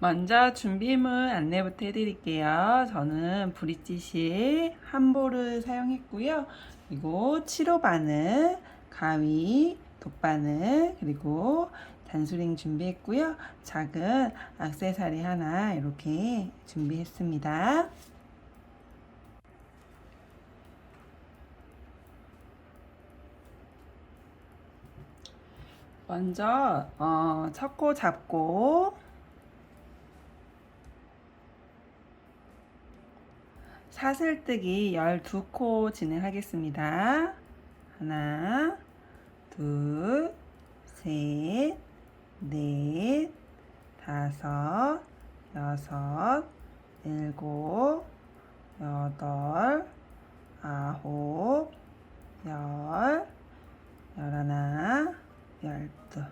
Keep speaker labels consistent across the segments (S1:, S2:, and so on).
S1: 먼저 준비물 안내부터 해드릴게요. 저는 브릿지시 한보를 사용했고요. 그리고 7호 바늘, 가위, 돗바늘, 그리고 단수링 준비했고요. 작은 악세사리 하나 이렇게 준비했습니다. 먼저 어, 첫코 잡고 사슬뜨기 12코 진행하겠습니다. 하나, 둘, 셋, 넷, 다섯, 여섯, 일곱, 여덟, 아홉, 열, 열하나, 열두.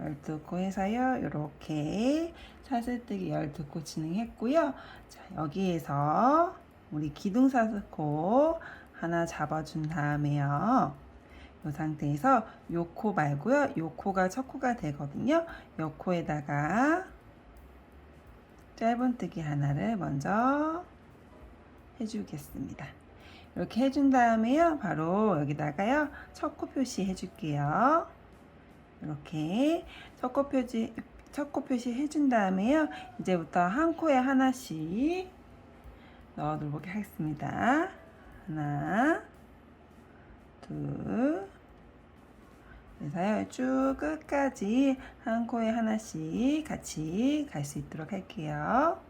S1: 12코 해서요. 이렇게 사슬뜨기 12코 진행했고요. 자, 여기에서 우리 기둥사슬코 하나 잡아준 다음에요. 이 상태에서 요코 말고요. 요 코가 첫 코가 되거든요. 요 코에다가 짧은뜨기 하나를 먼저 해주겠습니다. 이렇게 해준 다음에요. 바로 여기다가요. 첫 코 표시 해줄게요. 이렇게 첫 코 표시 첫 코 표시 해준 다음에요. 이제부터 한 코에 하나씩 넣어두도록 하겠습니다. 하나, 둘, 그래서요 쭉 끝까지 한 코에 하나씩 같이 갈 수 있도록 할게요.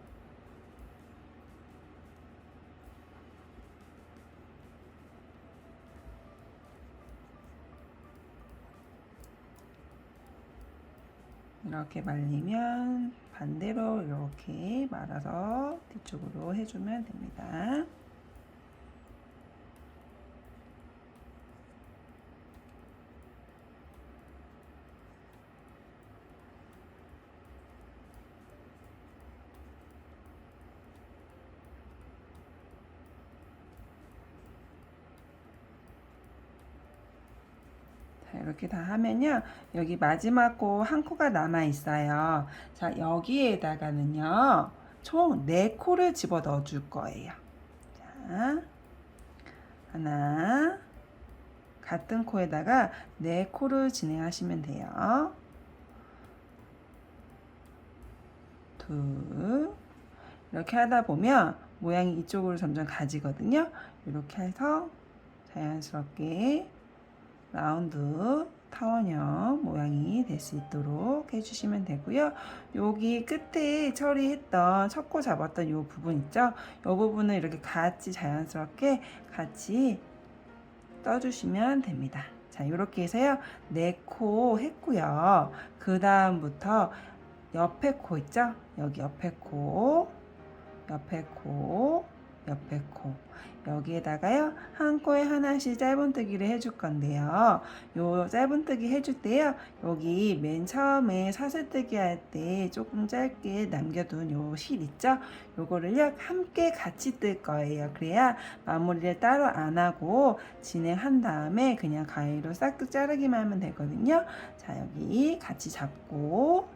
S1: 이렇게 말리면 반대로 이렇게 말아서 뒤쪽으로 해주면 됩니다. 자, 이렇게 다 하면요. 여기 마지막 코 한 코가 남아 있어요. 자, 여기에다가는요. 총 4코를 집어 넣어 줄 거예요. 자, 하나, 같은 코에다가 4코를 진행하시면 돼요. 둘, 이렇게 하다 보면 모양이 이쪽으로 점점 가지거든요. 이렇게 해서 자연스럽게 라운드 타원형 모양이 될 수 있도록 해주시면 되고요. 여기 끝에 처리했던 첫코 잡았던 이 부분 있죠? 이 부분을 이렇게 같이 자연스럽게 같이 떠주시면 됩니다. 자, 이렇게 해서요. 네 코 했고요. 그 다음부터 옆에 코 있죠? 여기 옆에 코, 옆에 코, 옆에 코. 여기에다가요, 한 코에 하나씩 짧은뜨기를 해줄 건데요. 요 짧은뜨기 해줄 때요, 여기 맨 처음에 사슬뜨기 할 때 조금 짧게 남겨둔 요 실 있죠? 요거를요, 함께 같이 뜰 거예요. 그래야 마무리를 따로 안 하고 진행한 다음에 그냥 가위로 싹둑 자르기만 하면 되거든요. 자, 여기 같이 잡고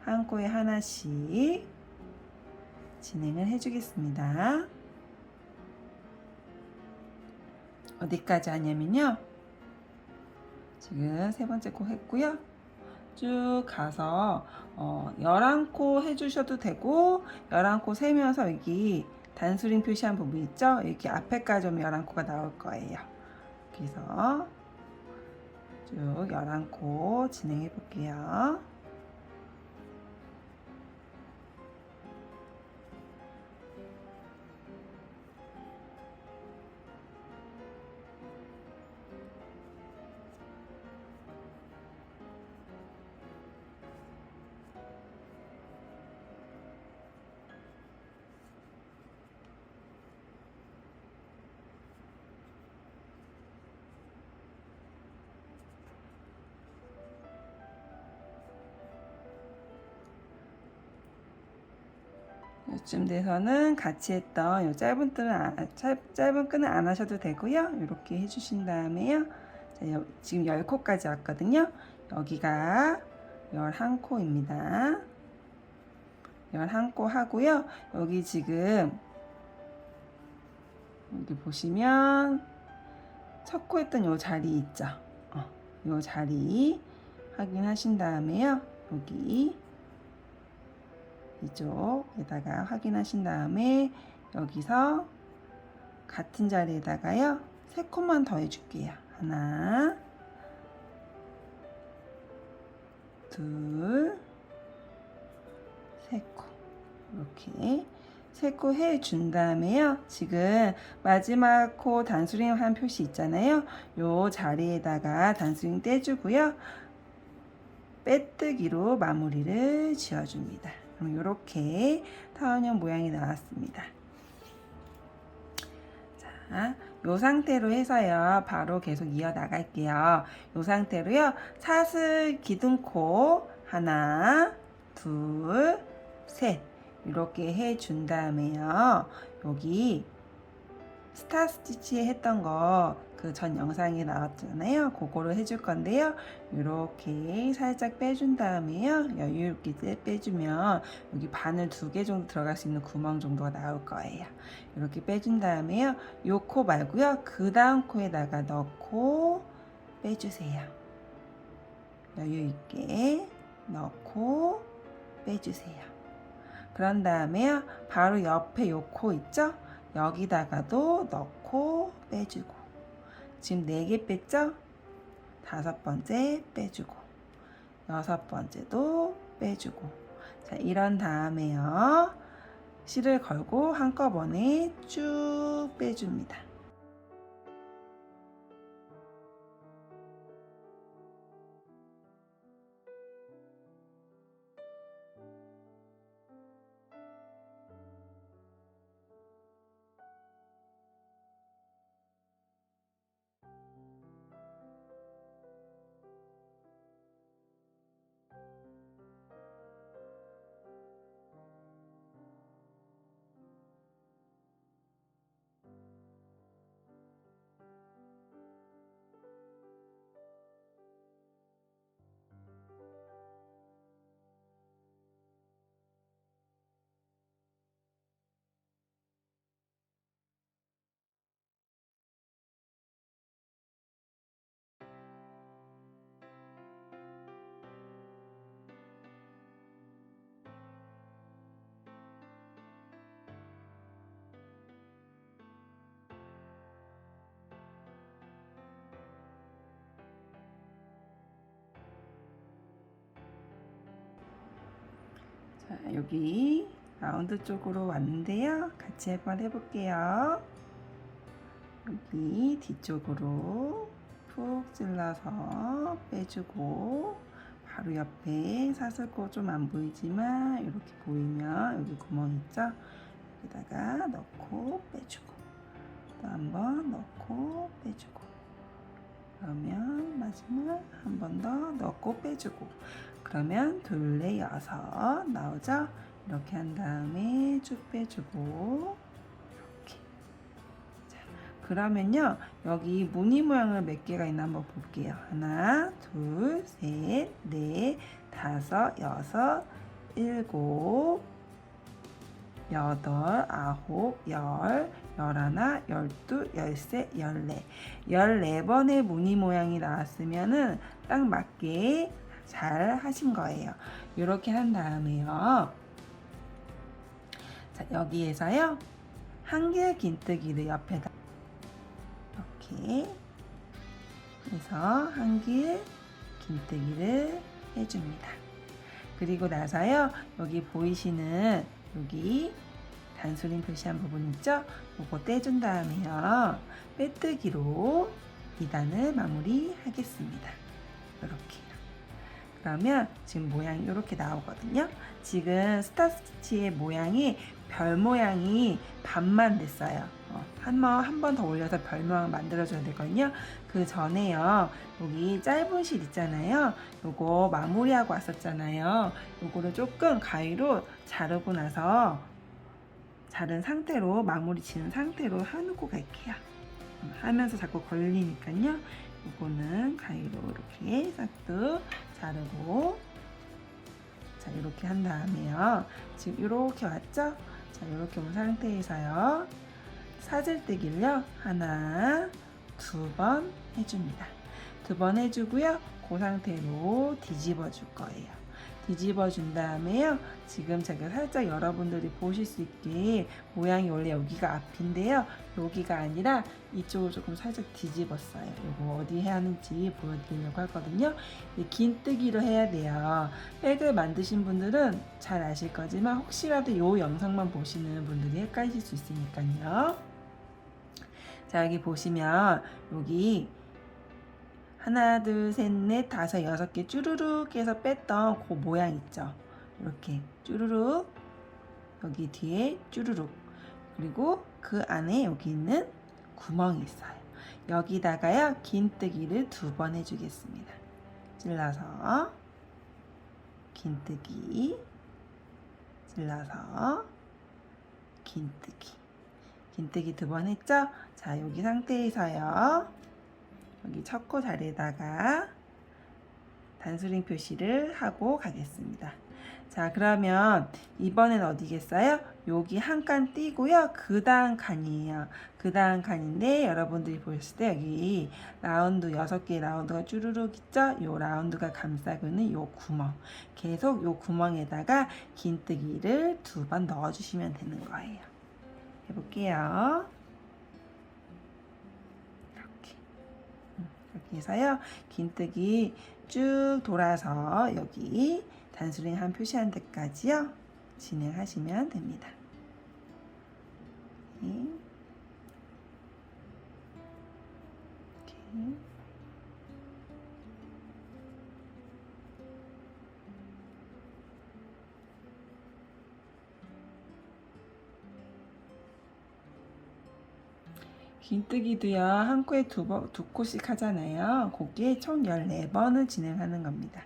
S1: 한 코에 하나씩 진행을 해주겠습니다. 어디까지 하냐면요. 지금 세 번째 코 했고요. 쭉 가서 어, 11코 해주셔도 되고 11코 세면서 여기 단수링 표시한 부분 있죠? 이렇게 앞에까지 오면 11코가 나올 거예요. 그래서 쭉 11코 진행해 볼게요. 이쯤 돼서는 같이 했던 요 짧은 끈은 안, 짧, 짧은 끈은 안 하셔도 되고요. 이렇게 해주신 다음에요. 자, 여, 지금 10코까지 왔거든요. 여기가 11코입니다. 열한코 하고요. 여기 지금 여기 보시면 첫 코 했던 요 자리 있죠. 어, 요 자리 확인하신 다음에요. 여기 이쪽에다가 확인하신 다음에 여기서 같은 자리에다가요. 세 코만 더 해줄게요. 하나, 둘, 세 코. 이렇게 세 코 해준 다음에요. 지금 마지막 코 단수링 한 표시 있잖아요. 요 자리에다가 단수링 떼주고요. 빼뜨기로 마무리를 지어줍니다. 이렇게 타원형 모양이 나왔습니다. 자, 요 상태로 해서요. 바로 계속 이어 나갈게요. 요 상태로요. 사슬 기둥코 하나, 둘, 셋 이렇게 해 준 다음에요. 여기 스타 스티치 했던 거 그 전 영상에 나왔잖아요. 그거를 해줄 건데요. 이렇게 살짝 빼준 다음에요. 여유 있게 빼주면 여기 바늘 두 개 정도 들어갈 수 있는 구멍 정도가 나올 거예요. 이렇게 빼준 다음에요. 요 코 말고요. 그 다음 코에다가 넣고 빼주세요. 여유 있게 넣고 빼주세요. 그런 다음에요. 바로 옆에 요 코 있죠? 여기다가도 넣고 빼주고. 지금 네개 뺐죠? 다섯 번째 빼주고. 여섯 번째도 빼주고. 자, 이런 다음에요. 실을 걸고 한꺼번에 쭉 빼줍니다. 여기 라운드 쪽으로 왔는데요. 같이 한번 해볼게요. 여기 뒤쪽으로 푹 찔러서 빼주고 바로 옆에 사슬코 좀 안 보이지만 이렇게 보이면 여기 구멍 있죠? 여기다가 넣고 빼주고 또 한 번 넣고 빼주고 그러면 마지막 한 번 더 넣고 빼주고 그러면 둘레 여섯 나오죠? 이렇게 한 다음에 쭉 빼주고 이렇게 자, 그러면요 여기 무늬 모양을 몇 개가 있나 한번 볼게요 하나 둘셋넷 다섯 여섯 일곱 여덟, 아홉, 열, 열하나, 열두, 열세, 열네. 열네 번의 무늬 모양이 나왔으면은 딱 맞게 잘 하신 거예요. 이렇게 한 다음에요. 자, 여기에서요. 한길 긴뜨기를 옆에다 이렇게 해서 한길 긴뜨기를 해줍니다. 그리고 나서요. 여기 보이시는 여기 단수림 표시한 부분 있죠? 요거 떼준 다음에요. 빼뜨기로 2단을 마무리하겠습니다. 이렇게. 그러면 지금 모양이 이렇게 나오거든요. 지금 스타 스티치의 모양이 별 모양이 반만 됐어요. 어, 한번 한 번 더 올려서 별 모양 만들어줘야 되거든요. 그 전에요. 여기 짧은 실 있잖아요. 요거 마무리하고 왔었잖아요. 요거를 조금 가위로 자르고 나서 자른 상태로 마무리 지은 상태로 해놓고 갈게요. 음, 하면서 자꾸 걸리니까요. 요거는 가위로 이렇게 싹둑 자르고 자 자, 이렇게 한 다음에요. 지금 이렇게 왔죠? 자, 이렇게 온 상태에서요. 사슬뜨기를요. 하나, 두 번 해줍니다. 두 번 해주고요. 그 상태로 뒤집어 줄 거예요. 뒤집어 준 다음에요. 지금 제가 살짝 여러분들이 보실 수 있게 모양이 원래 여기가 앞인데요. 여기가 아니라 이쪽을 조금 살짝 뒤집었어요. 이거 어디 해야 하는지 보여드리려고 하거든요. 이 긴뜨기로 해야 돼요. 백을 만드신 분들은 잘 아실 거지만 혹시라도 이 영상만 보시는 분들이 헷갈리실 수 있으니까요. 자 여기 보시면 여기 하나 둘 셋 넷 다섯 여섯 개 쭈루룩 해서 뺐던 그 모양 있죠? 이렇게 쭈루룩 여기 뒤에 쭈루룩. 그리고 그 안에 여기 있는 구멍이 있어요. 여기다가요 긴뜨기를 두 번 해주겠습니다. 찔러서 긴뜨기 찔러서 긴뜨기. 긴뜨기 두 번 했죠? 자 여기 상태에서요 여기 첫코 자리에다가 단수링 표시를 하고 가겠습니다. 자, 그러면 이번엔 어디겠어요? 여기 한 칸 띄고요. 그 다음 칸이에요. 그 다음 칸인데 여러분들이 보셨을 때 여기 라운드 6개 라운드가 쭈루룩 있죠? 요 라운드가 감싸고 있는 요 구멍. 계속 요 구멍에다가 긴뜨기를 두 번 넣어주시면 되는 거예요. 해볼게요. 이렇게. 이렇게 해서요. 긴뜨기 쭉 돌아서 여기 단수링 한 표시한 데까지요. 진행하시면 됩니다. 네. 이렇게. 긴뜨기도요, 한 코에 두, 번, 두 코씩 하잖아요. 그게 총 14번을 진행하는 겁니다.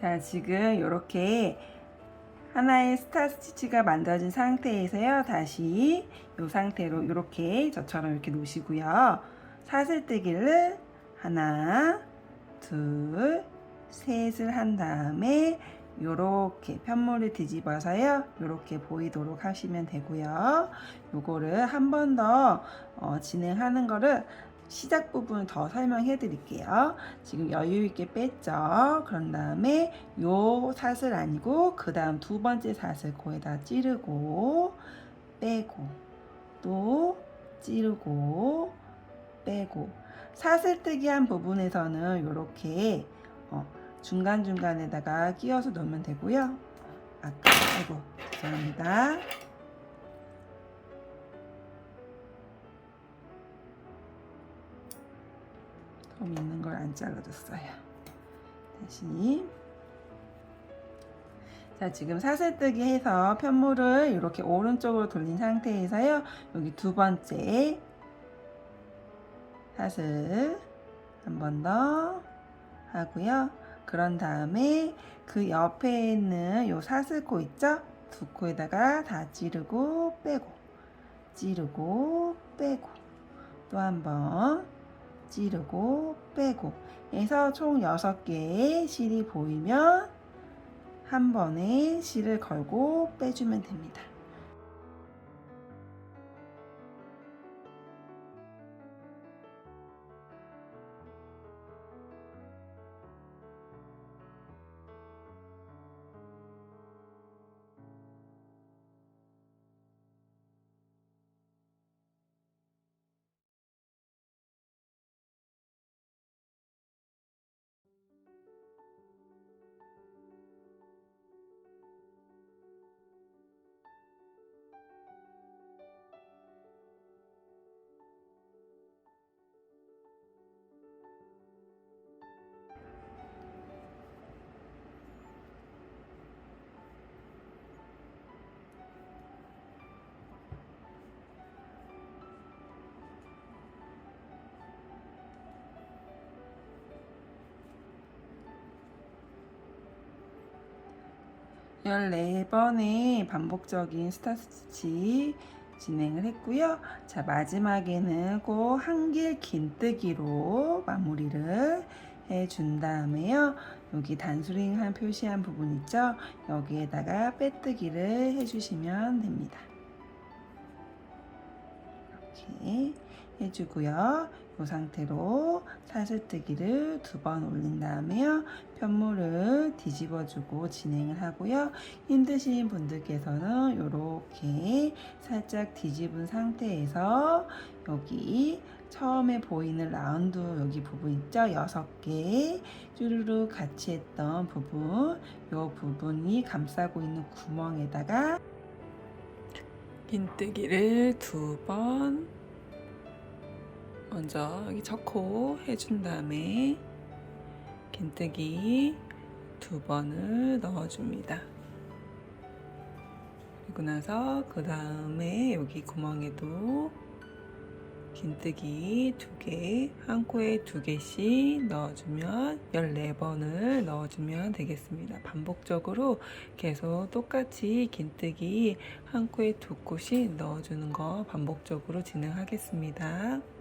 S1: 자, 지금 이렇게 하나의 스타 스티치가 만들어진 상태에서요. 다시 이 상태로 이렇게 저처럼 이렇게 놓으시고요. 사슬뜨기를 하나, 둘, 셋을 한 다음에 요렇게 편물을 뒤집어서요. 요렇게 보이도록 하시면 되고요. 요거를 한 번더 어, 진행하는 거를 시작 부분 더 설명해 드릴게요. 지금 여유 있게 뺐죠. 그런 다음에 요 사슬 아니고 그 다음 두 번째 사슬 코에다 찌르고 빼고 또 찌르고 빼고 사슬뜨기 한 부분에서는 이렇게 어, 중간중간에다가 끼워서 넣으면 되고요. 아까 아이고 죄송합니다. 좀 있는 걸 안 잘라줬어요. 다시. 자, 지금 사슬뜨기 해서 편물을 이렇게 오른쪽으로 돌린 상태에서요. 여기 두 번째 사슬 한 번 더 하고요. 그런 다음에 그 옆에 있는 요 사슬코 있죠? 두 코에다가 다 찌르고 빼고 찌르고 빼고 또 한 번 찌르고 빼고 해서 총 6개의 실이 보이면 한 번에 실을 걸고 빼주면 됩니다. 열네 번의 반복적인 스타 스티치 진행을 했고요. 자, 마지막에는 꼭 한길 긴뜨기로 마무리를 해 준 다음에요. 여기 단수링한 표시한 부분 있죠? 여기에다가 빼뜨기를 해주시면 됩니다. 이렇게 해주고요. 이 상태로 사슬뜨기를 두 번 올린 다음에요. 편물을 뒤집어주고 진행을 하고요. 힘드신 분들께서는 이렇게 살짝 뒤집은 상태에서 여기 처음에 보이는 라운드 여기 부분 있죠? 여섯 개 쭈루루 같이 했던 부분 이 부분이 감싸고 있는 구멍에다가 긴뜨기를 두번 먼저 여기 첫코 해준 다음에 긴뜨기 두 번을 넣어줍니다. 그리고 나서 그 다음에 여기 구멍에도 긴뜨기 두 개, 한 코에 두 개씩 넣어주면 14번을 넣어주면 되겠습니다. 반복적으로 계속 똑같이 긴뜨기 한 코에 두 코씩 넣어주는 거 반복적으로 진행하겠습니다.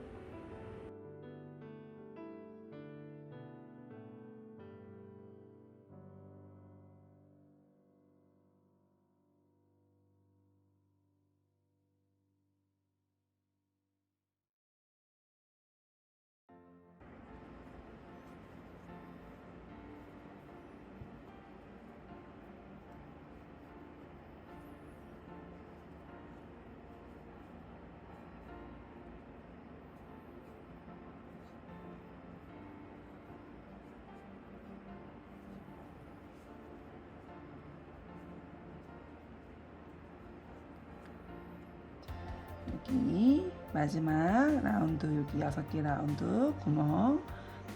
S1: 마지막 라운드 여기 여섯 개 라운드 구멍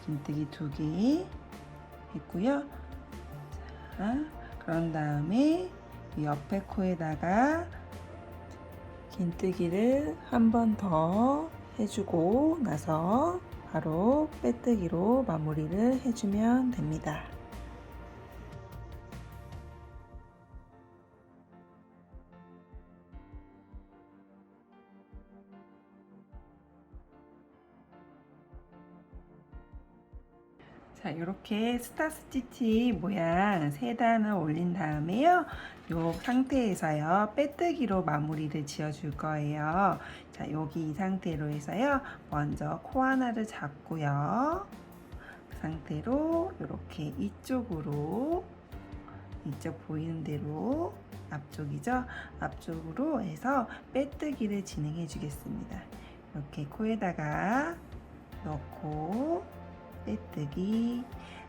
S1: 긴뜨기 두 개 했고요. 자, 그런 다음에 이 옆에 코에다가 긴뜨기를 한 번 더 해주고 나서 바로 빼뜨기로 마무리를 해주면 됩니다. 이렇게 스타 스티치 모양 세 단을 올린 다음에요. 이 상태에서요. 빼뜨기로 마무리를 지어 줄 거예요. 자, 여기 이 상태로 해서요. 먼저 코 하나를 잡고요. 그 상태로 이렇게 이쪽으로 이쪽 보이는 대로 앞쪽이죠. 앞쪽으로 해서 빼뜨기를 진행해 주겠습니다. 이렇게 코에다가 넣고 빼뜨기.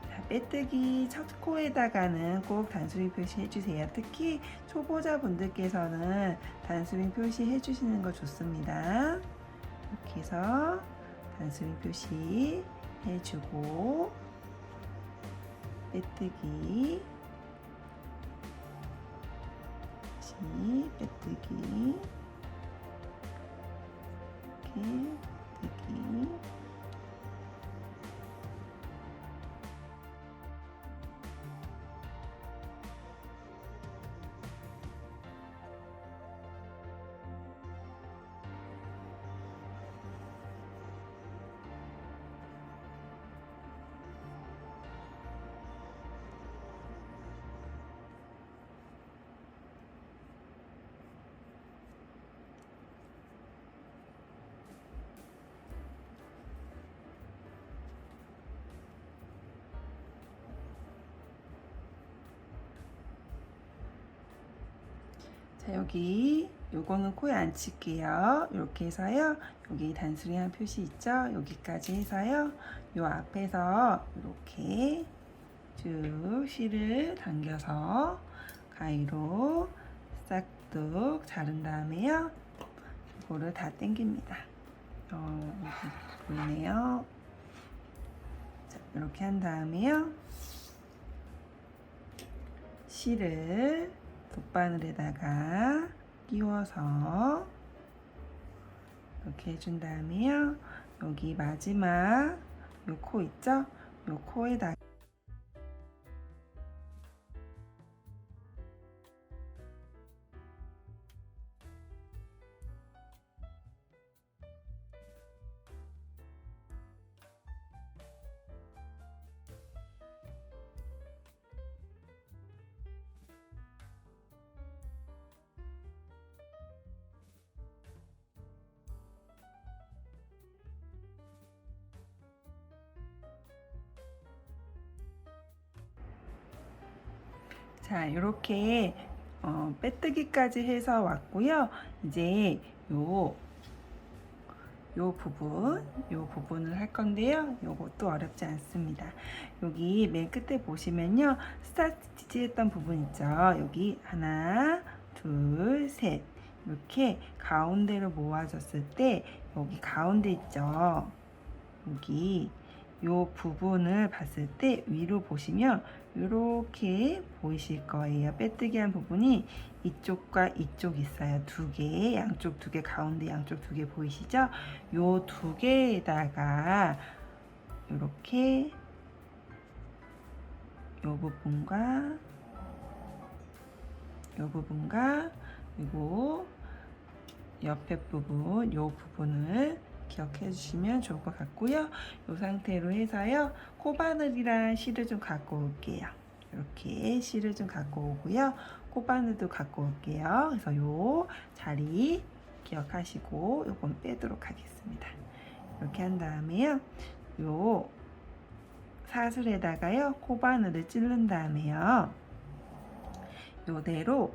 S1: 자, 빼뜨기 첫 코에다가는 꼭 단수링 표시 해주세요. 특히 초보자분들께서는 단수링 표시 해주시는 거 좋습니다. 이렇게 해서 단수링 표시 해주고 빼뜨기 다시 빼뜨기 이렇게 빼뜨기 자, 여기 요거는 코에 안 칠게요. 이렇게 해서요. 여기 단수리한 표시 있죠? 여기까지 해서요. 요 앞에서 이렇게 쭉 실을 당겨서 가위로 싹둑 자른 다음에요. 이거를 다 당깁니다. 어, 보이네요. 자, 이렇게 한 다음에요. 실을 돗바늘에다가 끼워서 이렇게 해준 다음에요. 여기 마지막 요 코 있죠? 요 코에다 자, 이렇게 어, 빼뜨기까지 해서 왔고요. 이제 요, 요 부분, 요 부분을 할 건데요. 요것도 어렵지 않습니다. 여기 맨 끝에 보시면요. 스타트 스티치 했던 부분 있죠. 여기 하나, 둘, 셋. 이렇게 가운데로 모아졌을 때 여기 가운데 있죠. 여기 요 부분을 봤을 때 위로 보시면 이렇게 보이실 거예요. 빼뜨기한 부분이 이쪽과 이쪽 있어요. 두 개, 양쪽 두 개, 가운데 양쪽 두 개 보이시죠? 요 두 개에다가 이렇게 요 부분과 요 부분과 그리고 옆에 부분, 요 부분을 기억해 주시면 좋을 것 같고요. 이 상태로 해서요. 코바늘이랑 실을 좀 갖고 올게요. 이렇게 실을 좀 갖고 오고요. 코바늘도 갖고 올게요. 그래서 요 자리 기억하시고 요건 빼도록 하겠습니다. 이렇게 한 다음에요. 요 사슬에다가요. 코바늘을 찌른 다음에요. 요대로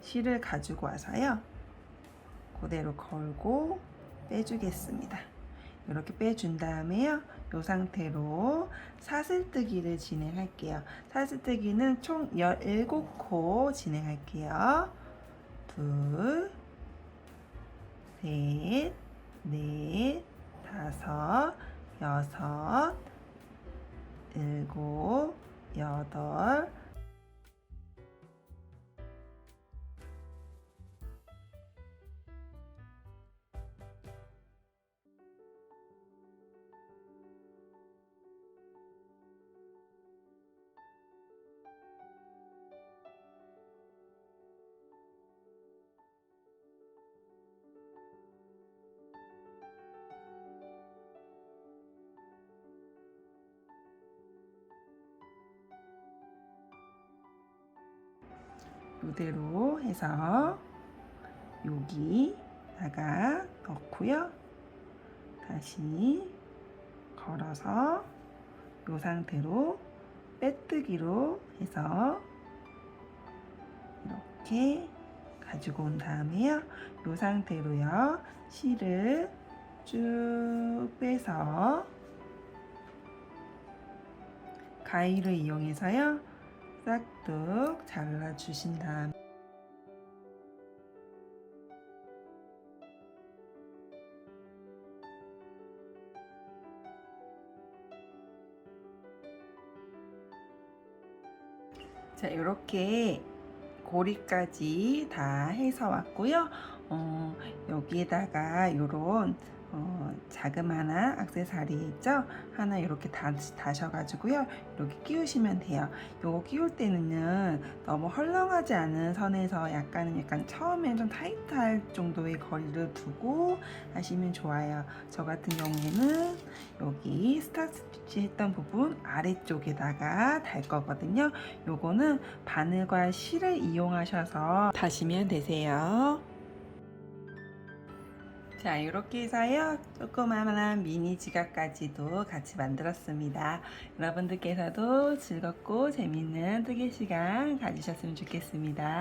S1: 실을 가지고 와서요. 그대로 걸고 빼주겠습니다. 이렇게 빼준 다음에요. 이 상태로 사슬뜨기를 진행할게요. 사슬뜨기는 총 17코 진행할게요. 둘, 셋, 넷, 다섯, 여섯, 일곱, 여덟, 이대로 해서 여기다가 넣고요. 다시 걸어서 이 상태로 빼뜨기로 해서 이렇게 가지고 온 다음에요. 이 상태로요. 실을 쭉 빼서 가위를 이용해서요. 싹둑 잘라주신 다음 자 이렇게 고리까지 다 해서 왔고요. 어, 여기에다가 요런 어, 자그마한 악세사리 있죠? 하나 이렇게 다, 다셔가지고요. 이렇게 끼우시면 돼요. 요거 끼울 때는요, 너무 헐렁하지 않은 선에서 약간은 약간 처음엔 좀 타이트할 정도의 거리를 두고 하시면 좋아요. 저 같은 경우에는 여기 스타트 스티치 했던 부분 아래쪽에다가 달 거거든요. 요거는 바늘과 실을 이용하셔서 다시면 되세요. 자, 이렇게 해서요. 조그마한 미니 지갑까지도 같이 만들었습니다. 여러분들께서도 즐겁고 재밌는 뜨개 시간 가지셨으면 좋겠습니다.